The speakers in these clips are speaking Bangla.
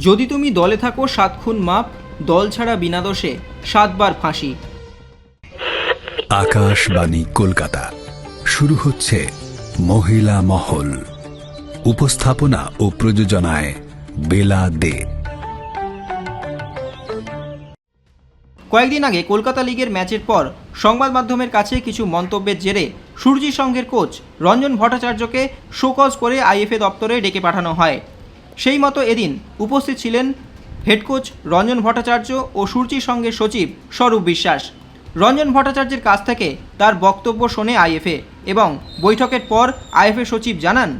যদি তুমি দলে থাকো সাত খুন মাপ দল ছাড়া বিনা দোষে সাতবার ফাঁসি। আকাশবাণী কলকাতা। শুরু হচ্ছে মহিলা মহল। উপস্থাপনা ও প্রযোজনায় বেলা দে। কয়েকদিন আগে কলকাতা লিগের ম্যাচের পর সংবাদ মাধ্যমের কাছে কিছু মন্তব্যের জেরে সূর্যি সংঘের কোচ রঞ্জন ভট্টাচার্যকে শোকজ করে আইএফএ দপ্তরে ডেকে পাঠানো হয়। সেই মতো এদিন উপস্থিত ছিলেন হেড কোচ রঞ্জন ভট্টাচার্য ও সূর্যি সঙ্গে সচিব স্বরূপ বিশ্বাস। রঞ্জন ভট্টাচার্যের কাছ থেকে তার বক্তব্য শোনে আইএফএ এবং বৈঠকের পর আইএফএ সচিব জানান,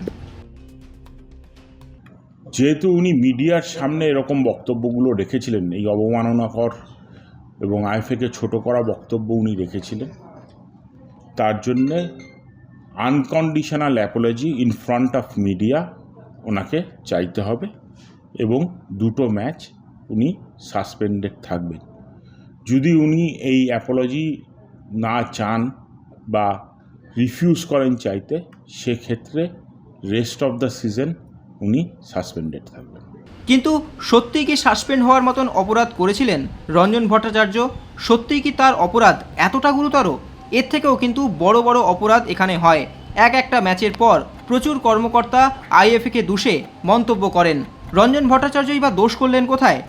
যেহেতু উনি মিডিয়ার সামনে এরকম বক্তব্যগুলো রেখেছিলেন, এই অবমাননাকর এবং আইএফএকে ছোট করা বক্তব্য উনি রেখেছিলেন, তার জন্যে unconditional apology in front of media ওনাকে চাইতে হবে এবং দুটো ম্যাচ উনি সাসপেন্ডেড থাকবেন। যদি উনি এই অ্যাপোলজি না চান বা রিফিউজ করেন চাইতে, সেক্ষেত্রে রেস্ট অফ দ্য সিজন উনি সাসপেন্ডেড থাকবেন। কিন্তু সত্যিই কি সাসপেন্ড হওয়ার মতন অপরাধ করেছিলেন রঞ্জন ভট্টাচার্য? সত্যিই কি তার অপরাধ এতটা গুরুতর? এর থেকেও কিন্তু বড় বড় অপরাধ এখানে হয়। এক একটা ম্যাচের পর প্রচুর কর্মকর্তা আইএফএকে দোষে মন্তব্য করেন। রঞ্জন ভট্টাচার্যই বা দোষ করলেন কোথায়?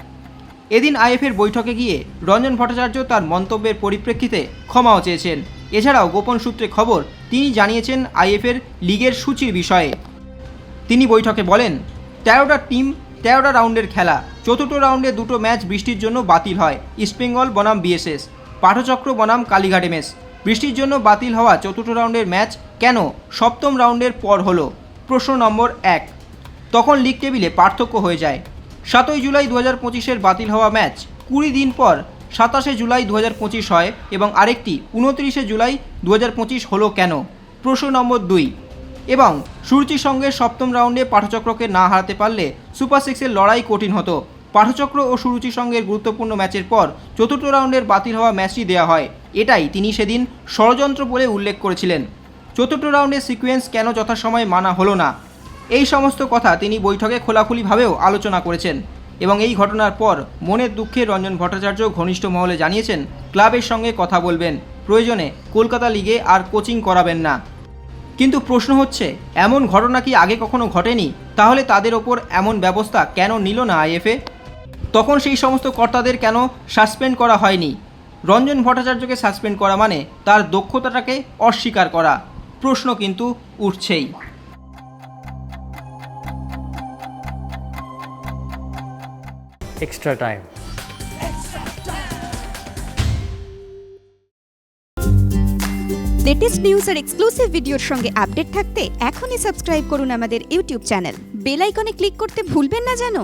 এদিন আইএফের বৈঠকে গিয়ে রঞ্জন ভট্টাচার্য তার মন্তব্যের পরিপ্রেক্ষিতে ক্ষমাও চেয়েছেন। এছাড়াও গোপন সূত্রে খবর, তিনি জানিয়েছেন আইএফের লিগের সূচির বিষয়ে। তিনি বৈঠকে বলেন, তেরোটা টিম, তেরোটা রাউন্ডের খেলা, চতুর্থ রাউন্ডে দুটো ম্যাচ বৃষ্টির জন্য বাতিল হয়। ইস্টবেঙ্গল বনাম বিএসএস, পাঠচক্র বনাম কালীঘাট এমএস। বৃষ্টির জন্য বাতিল হওয়া চতুর্থ রাউন্ডের ম্যাচ কেন সপ্তম রাউন্ডের পর হলো? প্রশ্ন নম্বর এক। তখন লিগ টেবিলে পার্থক্য হয়ে যায়। সাতই জুলাই দু হাজার পঁচিশের বাতিল হওয়া ম্যাচ কুড়ি দিন পর সাতাশে জুলাই দু হাজার পঁচিশ হয় এবং আরেকটি উনত্রিশে জুলাই দু হাজার পঁচিশ হলো কেন? প্রশ্ন নম্বর দুই। এবং সূর্যির সঙ্গে সপ্তম রাউন্ডে পাঠচক্রকে না হারাতে পারলে সুপার সিক্সের লড়াই কঠিন হতো। পাঠচক্র ও সুরুচি সঙ্গের গুরুত্বপূর্ণ ম্যাচের পর চতুর্থ রাউন্ডের বাতিল হওয়া ম্যাচটি দেওয়া হয়। এটাই তিনি সেদিন ষড়যন্ত্র বলে উল্লেখ করেছিলেন। চতুর্থ রাউন্ডের সিকোয়েন্স কেন যথাসময়ে মানা হলো না? এই সমস্ত কথা তিনি বৈঠকে খোলাখুলিভাবেও আলোচনা করেছেন এবং এই ঘটনার পর মনের দুঃখে রঞ্জন ভট্টাচার্য ঘনিষ্ঠ মহলে জানিয়েছেন, ক্লাবের সঙ্গে কথা বলবেন, প্রয়োজনে কলকাতা লিগে আর কোচিং করাবেন না। কিন্তু প্রশ্ন হচ্ছে, এমন ঘটনা কি আগে কখনো ঘটেনি? তাহলে তাদের ওপর এমন ব্যবস্থা কেন নিল না আইএফএ? তখন সেই সমস্ত কর্তাদের কেন সাসপেন্ড করা হয়নি? রঞ্জন ভট্টাচার্যকে সাসপেন্ড করা মানে তার দক্ষতাটাকে অস্বীকার করা? প্রশ্ন কিন্তু উঠছেই। এক্সট্রা টাইম লেটেস্ট নিউজ আর এক্সক্লুসিভ ভিডিওর সঙ্গে আপডেট থাকতে এখনই সাবস্ক্রাইব করুন আমাদের ইউটিউব চ্যানেল বেল আইকনে ক্লিক করতে ভুলবেন না জানো